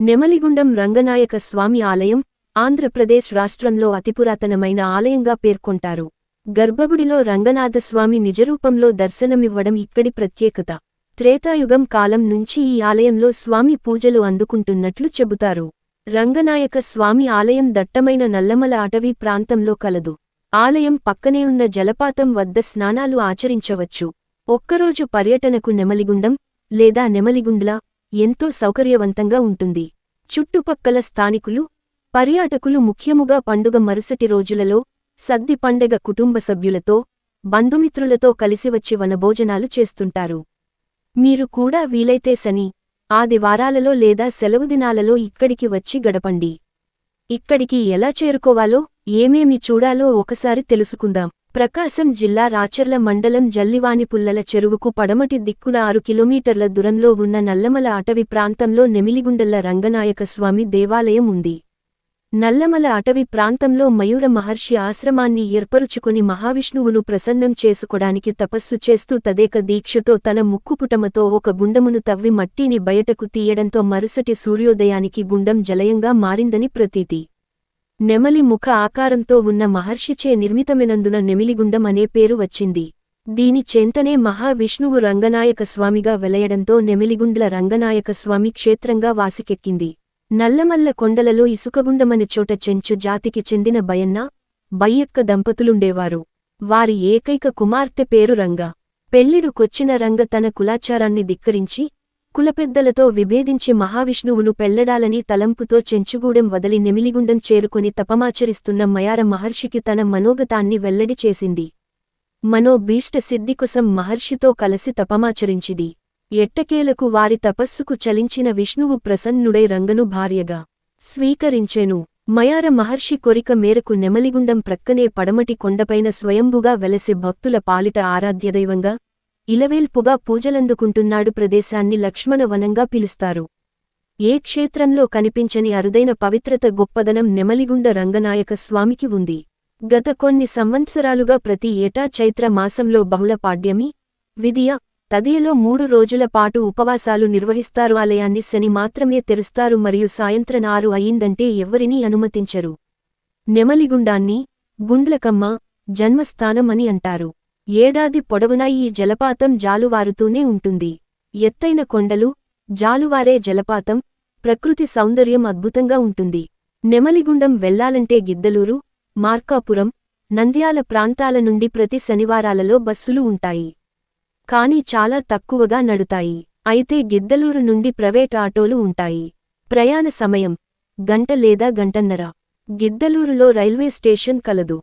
నెమలిగుండం రంగనాయక స్వామి ఆలయం ఆంధ్రప్రదేశ్ రాష్ట్రంలో అతిపురాతనమైన ఆలయంగా పేర్కొంటారు. గర్భగుడిలో రంగనాథస్వామి నిజరూపంలో దర్శనమివ్వడం ఇక్కడి ప్రత్యేకత. త్రేతాయుగం కాలం నుంచి ఈ ఆలయంలో స్వామి పూజలు అందుకుంటున్నట్లు చెబుతారు. రంగనాయక స్వామి ఆలయం దట్టమైన నల్లమల అటవీ ప్రాంతంలో కలదు. ఆలయం పక్కనే ఉన్న జలపాతం వద్ద స్నానాలు ఆచరించవచ్చు. ఒక్కరోజు పర్యటనకు నెమలిగుండం లేదా నెమలిగుండ్ల ఎంతో సౌకర్యవంతంగా ఉంటుంది. చుట్టుపక్కల స్థానికులు పర్యాటకులు ముఖ్యముగా పండుగ మరుసటి రోజులలో సద్ది పండగ కుటుంబ సభ్యులతో బంధుమిత్రులతో కలిసి వచ్చి వనభోజనాలు చేస్తుంటారు. మీరు కూడా వీలైతే సని ఆదివారాలలో లేదా సెలవు దినాలలో ఇక్కడికి వచ్చి గడపండి. ఇక్కడికి ఎలా చేరుకోవాలో ఏమేమి చూడాలో ఒకసారి తెలుసుకుందాం. ప్రకాశం జిల్లా రాచర్ల మండలం జల్లివానిపుల్లల చెరువుకు పడమటి దిక్కున ఆరు కిలోమీటర్ల దూరంలో ఉన్న నల్లమల అటవీ ప్రాంతంలో నెమిలిగుండల రంగనాయక స్వామి దేవాలయం ఉంది. నల్లమల అటవీ ప్రాంతంలో మయూర మహర్షి ఆశ్రమాన్ని ఏర్పరుచుకుని మహావిష్ణువును ప్రసన్నం చేసుకోడానికి తపస్సు చేస్తూ తదేక దీక్షతో తన ముక్కుపుటమతో ఒక గుండమును తవ్వి మట్టిని బయటకు తీయడంతో మరుసటి సూర్యోదయానికి గుండం జలయంగా మారిందని ప్రతీతి. నెమలి ముఖ ఆకారంతో ఉన్న మహర్షిచే నిర్మితమైనందున నెమిలిగుండం అనే పేరు వచ్చింది. దీని చెంతనే మహావిష్ణువు రంగనాయక స్వామిగా వెలయడంతో నెమిలిగుండ్ల రంగనాయక స్వామి క్షేత్రంగా వాసికెక్కింది. నల్లమల్ల కొండలలో ఇసుకగుండమని చోట చెంచు జాతికి చెందిన బయన్న బయ్యక్క దంపతులుండేవారు. వారి ఏకైక కుమార్తె పేరు రంగ. పెళ్ళిడుకొచ్చిన రంగ తన కులాచారాన్ని ధిక్కరించి కులపెద్దలతో విభేదించి మహావిష్ణువును పెళ్ళడాలని తలంపుతో చెంచుగూడెం వదలి నెమిలిగుండం చేరుకుని తపమాచరిస్తున్న మయార మహర్షికి తన మనోగతాన్ని వెల్లడి చేసింది. మనోభీష్ట సిద్ధికుసం మహర్షితో కలసి తపమాచరించిది. ఎట్టకేలకు వారి తపస్సుకు చలించిన విష్ణువు ప్రసన్నుడై రంగను భార్యగా స్వీకరించెను. మయార మహర్షి కోరిక మేరకు నెమలిగుండం ప్రక్కనే పడమటి కొండపైన స్వయంభుగా వెలసి భక్తుల పాలిట ఆరాధ్యదైవంగా ఇలవేల్పుగా పూజలందుకుంటున్నాడు ప్రదేశాన్ని లక్ష్మణ వనంగా పిలుస్తారు. ఏ క్షేత్రంలో కనిపించని అరుదైన పవిత్రత గొప్పదనం నెమలిగుండ రంగనాయక స్వామికి ఉంది. గత కొన్ని సంవత్సరాలుగా ప్రతి ఏటా చైత్ర మాసంలో బహుళ పాడ్యమి విధియ తదియలో మూడు రోజుల పాటు ఉపవాసాలు నిర్వహిస్తారు. ఆలయాన్ని శని మాత్రమే తెరుస్తారు మరియు సాయంత్రం ఆరు అయిందంటే ఎవ్వరినీ అనుమతించరు. నెమలిగుండాన్ని గుండ్లకమ్మ జన్మస్థానం అని అంటారు. ఏడాది పొడవునా ఈ జలపాతం జాలువారుతూనే ఉంటుంది. ఎత్తైన కొండలు జాలువారే జలపాతం ప్రకృతి సౌందర్యం అద్భుతంగా ఉంటుంది. నెమలిగుండం వెళ్ళాలంటే గిద్దలూరు మార్కాపురం నంద్యాల ప్రాంతాల నుండి ప్రతి శనివారాలలో బస్సులు ఉంటాయి. కాని చాలా తక్కువగా నడుతాయి. అయితే గిద్దలూరు నుండి ప్రైవేట్ ఆటోలు ఉంటాయి. ప్రయాణ సమయం గంట లేదా గంటన్నర. గిద్దలూరులో రైల్వే స్టేషన్ కలదు.